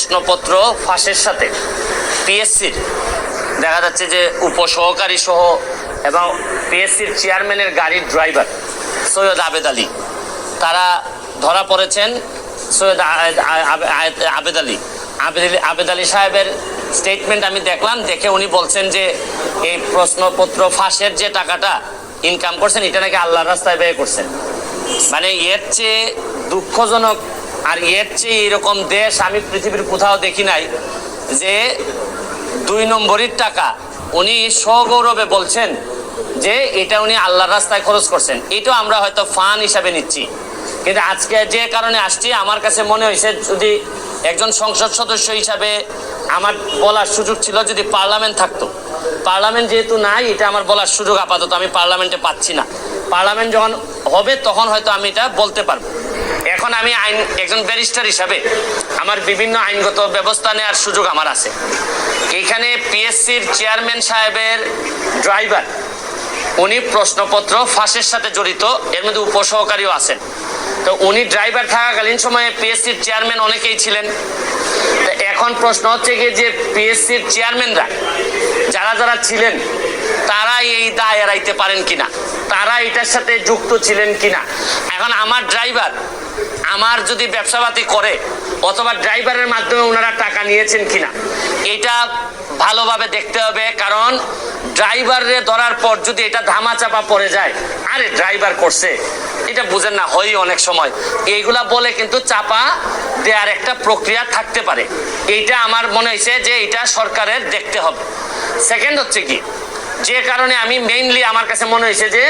প্রশ্নপত্র ফাঁসের সাথে পিএসসির, দেখা যাচ্ছে যে উপসহকারী সহ এবং পিএসসির চেয়ারম্যানের গাড়ির ড্রাইভার সৈয়দ আবেদ আলী। তারা ধরা পড়েছেন সৈয়দ আবেদ আলী। আবেদ আলী সাহেবের স্টেটমেন্ট আমি দেখলাম, দেখে উনি বলছেন যে এই প্রশ্নপত্র ফাঁসের যে টাকাটা ইনকাম করছেন, এটা নাকি আল্লাহর রাস্তায় ব্যয় করছেন। মানে এর চেয়ে দুঃখজনক আর এর চেয়ে এরকম দেশ আমি পৃথিবীর কোথাও দেখি নাই যে দুই নম্বরের টাকা উনি সগৌরবে বলছেন যে এটা উনি আল্লাহর রাস্তায় খরচ করছেন। এটাও আমরা হয়তো ফান হিসাবে নিচ্ছি। কিন্তু আজকে যে কারণে আসছি, আমার কাছে মনে হয়েছে যদি একজন সংসদ সদস্য হিসাবে আমার বলার সুযোগ ছিল যদি পার্লামেন্ট থাকতো। পার্লামেন্ট যেহেতু নাই, এটা আমার বলার সুযোগ আপাতত আমি পার্লামেন্টে পাচ্ছি না। পার্লামেন্ট যখন হবে, তখন হয়তো আমি এটা বলতে পারব। এখন আমি আইন, একজন ব্যারিস্টার হিসাবে আমার বিভিন্ন আইনগত ব্যবস্থা নেওয়ার সুযোগ আমার আছে। এখানে পিএসসির চেয়ারম্যান সাহেবের ড্রাইভার, উনি প্রশ্নপত্র ফাঁসের সাথে জড়িত, এর মধ্যে উপসহকারীও আছেন। তো উনি ড্রাইভার থাকাকালীন সময়ে পিএসসির চেয়ারম্যান অনেকেই ছিলেন। তো এখন প্রশ্ন হচ্ছে কি যে পিএসসির চেয়ারম্যানরা, যারা যারা ছিলেন তারা এই দায় এড়াইতে পারেন কিনা? তারা এটার সাথে যুক্ত ছিলেন কিনা? এখন আমার ড্রাইভার আমার যদি ব্যবসাপাতি করে, অথবা ড্রাইভারের মাধ্যমে ওনারা টাকা নিয়েছেন কিনা, এটা ভালোভাবে দেখতে হবে। কারণ ড্রাইভারে ধরার পর যদি এটা ধামাচাপা পড়ে যায়, আরে ড্রাইভার করছে, এটা বুঝেন না হয় অনেক সময়। এইগুলা বলে কিন্তু চাপা দেওয়ার একটা প্রক্রিয়া থাকতে পারে। এইটা আমার মনে হয়েছে যে এটা সরকারের দেখতে হবে। সেকেন্ড হচ্ছে কি যে কারণে আমি মেইনলি আমার কাছে মনে হয়েছে যে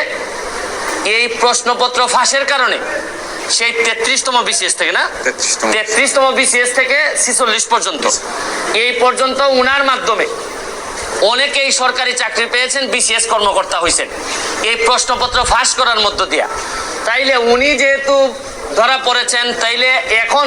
এই প্রশ্নপত্র ফাঁসের কারণে সেই তেত্রিশতম বিসিএস থেকে না? তেত্রিশতম বিসিএস থেকে ছিচল্লিশ পর্যন্ত। এই পর্যন্ত উনার মাধ্যমে অনেকেই সরকারি চাকরি পেয়েছেন বিসিএস কর্মকর্তা হয়েছেন এই প্রশ্নপত্র ফাঁস করার মধ্য দিয়া। তাইলে উনি যেহেতু ধরা পড়েছেন তাইলে এখন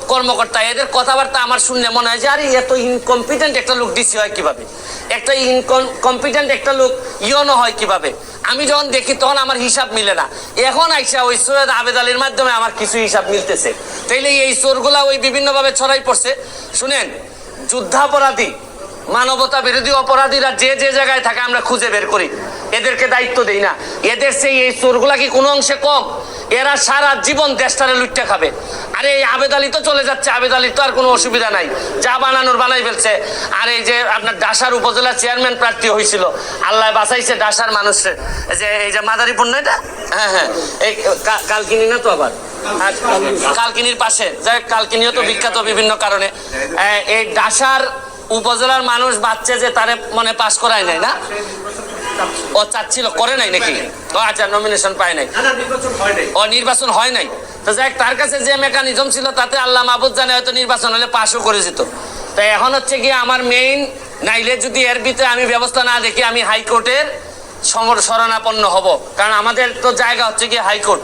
কর্মকর্তা, এদের কথাবার্তা আমার শুনলে মনে হয় যে, আরে, এত ইনকম্পিটেন্ট একটা লোক ডিসি হয় কীভাবে? একটা ইনকম্পিটেন্ট একটা লোক ইয়নো হয় কীভাবে? আমি যখন দেখি, তখন আমার হিসাব মিলে না। এখন আইসা ওই সৈয়দ আবেদ আলীর মাধ্যমে আমার কিছু হিসাব মিলতেছে। তাইলে এই চোরগুলা ওই বিভিন্নভাবে ছড়াই পড়ছে। শুনেন, যুদ্ধাপরাধী মানবতা বিরোধী অপরাধীরা যে যে জায়গায় থাকে আমরা খুঁজে বের করি। এদেরকে দায়িত্ব দেই না। এদের সেই এই চোরগুলা কি কোনো অংশে কম? এরা সারা জীবন দেশটারে লুটতে খাবে। আরে এই আবেদ আলী তো চলে যাচ্ছে। আবেদ আলীর তো আর কোনো অসুবিধা নাই। যা বানানোর বানাই ফেলছে। আর এই যে আপনার ডাসার উপজেলা চেয়ারম্যান প্রার্থী হয়েছিল। আল্লাহ বাঁচাইছে ডাসার মানুষের। যে, এই যে মাদারীপুর না এটা? হ্যাঁ হ্যাঁ। এই কালকিনি না তো আবার? কালকিনির পাশে। যাই কালকিনিও তো বিখ্যাত বিভিন্ন কারণে। এই ডাসার উপজেলার মানুষ বাচ্চা যে তারে মানে পাস করায় নাই না? ও চাচ্ছিল করে নাই নাকি? ও আচ্ছা নমিনেশন পায় নাই। ও নির্বাচন হয় নাই। তো যাই তার কাছে যে মেকানিজম ছিল তাতে আল্লাহ মাহবুদ জানে হয়তো নির্বাচন হলে পাশও করে যেত। তো এখন হচ্ছে কি আমার মেইন নাইলে যদি এর ভিতরে আমি ব্যবস্থা না দেখি আমি হাইকোর্টের সমর শরণাপন্ন হব। কারণ আমাদের তো জায়গা হচ্ছে কি হাইকোর্ট